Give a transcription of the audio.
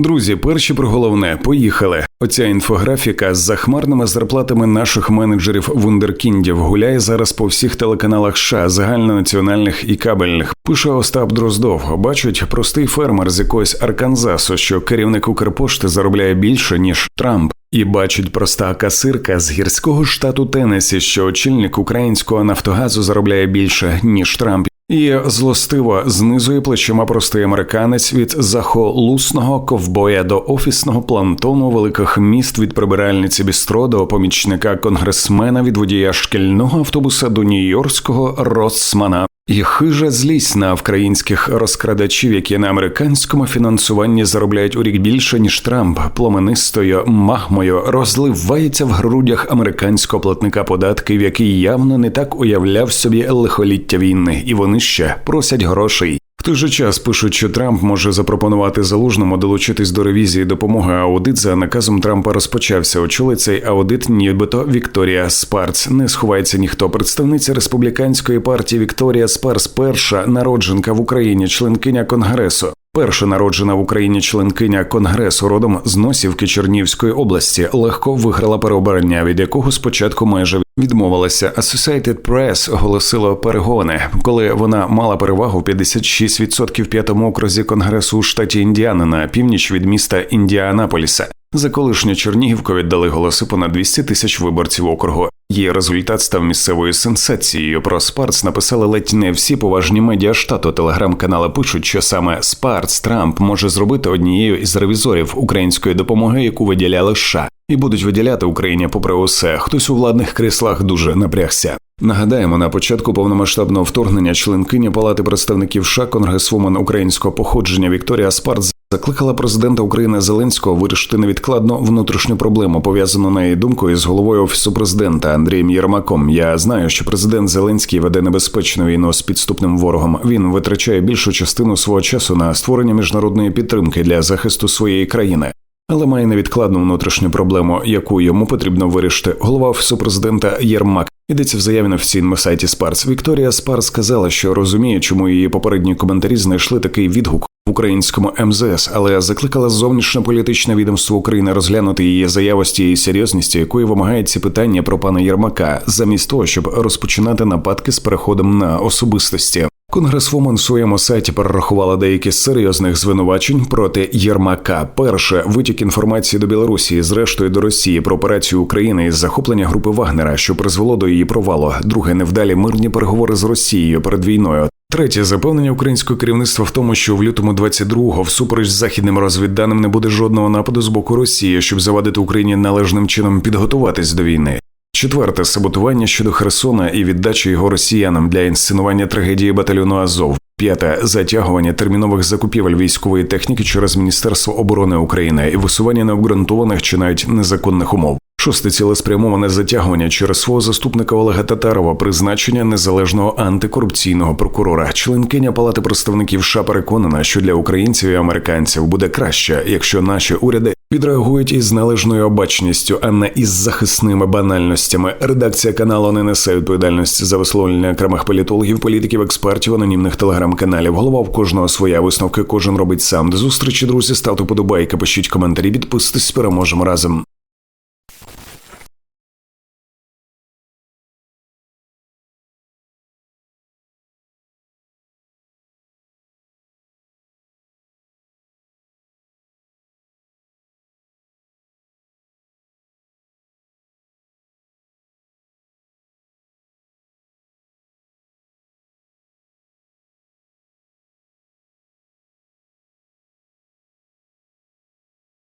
Друзі, перші про головне поїхали. Оця інфографіка з захмарними зарплатами наших менеджерів вундеркіндів гуляє зараз по всіх телеканалах США, загальнонаціональних і кабельних. Пише Остап Дроздов. Бачить простий фермер з якогось Арканзасу, що керівник Укрпошти заробляє більше ніж Трамп. І бачить проста касирка з гірського штату Теннесі, що очільник українського Нафтогазу заробляє більше ніж Трамп. І злостиво знизує плечима простий американець від захолусного ковбоя до офісного плантону великих міст від прибиральниці бістро до помічника конгресмена від водія шкільного автобуса до нью-йоркського Росмана. І хижа злість на українських розкрадачів, які на американському фінансуванні заробляють у рік більше ніж Трамп, пломенистою махмою розливається в грудях американського платника податків, який явно не так уявляв собі лихоліття війни, і вони ще просять грошей. В той же час пишуть, що Трамп може запропонувати залужному долучитись до ревізії допомоги. Аудит за наказом Трампа розпочався. Очолить цей аудит, нібито Вікторія Спарц. Не сховається ніхто. Представниця республіканської партії Вікторія Спарц, перша народженка в Україні, членкиня конгресу. Перша народжена в Україні членкиня конгресу родом з Носівки Чернівської області легко виграла переобрання, від якого спочатку майже відмовилася. Associated Press оголосила перегони, коли вона мала перевагу 56% в п'ятому окрузі конгресу у штаті Індіана на північ від міста Індіанаполіса. За колишню Чернігівку віддали голоси понад 200 тисяч виборців округу. Її результат став місцевою сенсацією. Про Спарц написали ледь не всі поважні медіа штату. Телеграм-канали пишуть, що саме Спарц Трамп може зробити однією із ревізорів української допомоги, яку виділяли США, і будуть виділяти Україні попри усе. Хтось у владних кріслах дуже напрягся. Нагадаємо, на початку повномасштабного вторгнення членкиня Палати представників США конгресвумен українського походження Вікторія Спарц закликала президента України Зеленського вирішити невідкладно внутрішню проблему, пов'язану на її думку із головою офісу президента Андрієм Єрмаком. Я знаю, що президент Зеленський веде небезпечну війну з підступним ворогом. Він витрачає більшу частину свого часу на створення міжнародної підтримки для захисту своєї країни. Але має невідкладну внутрішню проблему, яку йому потрібно вирішити. Голова офісу президента Єрмак Йдеться в заяві на офіційному сайті Спарс. Вікторія Спарс сказала, що розуміє, чому її попередні коментарі знайшли такий відгук українському МЗС, але закликала зовнішньополітичне відомство України розглянути її заяву з тією серйозністю, якої вимагають ці питання про пана Єрмака, замість того, щоб розпочинати нападки з переходом на особистості. Конгресвумен в своєму сайті перерахувала деякі з серйозних звинувачень проти Єрмака. Перше витік інформації до Білорусі, зрештою до Росії про операцію України із захоплення групи Вагнера, що призвело до її провалу. Друге невдалі мирні переговори з Росією перед війною. Третє запевнення українського керівництва в тому, що в лютому 22-го всупереч західним розвідданим не буде жодного нападу з боку Росії, щоб завадити Україні належним чином підготуватись до війни. Четверте саботування щодо Херсона і віддачі його росіянам для інсценування трагедії батальйону Азов. П'яте затягування термінових закупівель військової техніки через Міністерство оборони України і висування необґрунтованих чи навіть незаконних умов. Шосте цілеспрямоване затягування через свого заступника Олега Татарова, призначення незалежного антикорупційного прокурора. Членкиня Палати представників США переконана, що для українців і американців буде краще, якщо наші уряди відреагують із належною обачністю, а не із захисними банальностями. Редакція каналу не несе відповідальності за висловлення окремих політологів, політиків, експертів, анонімних телеграм-каналів. Голова в кожного своя висновки. Кожен робить сам. До зустрічі друзі ставте подобайки, пишіть коментарі, підписуйтесь, переможемо разом.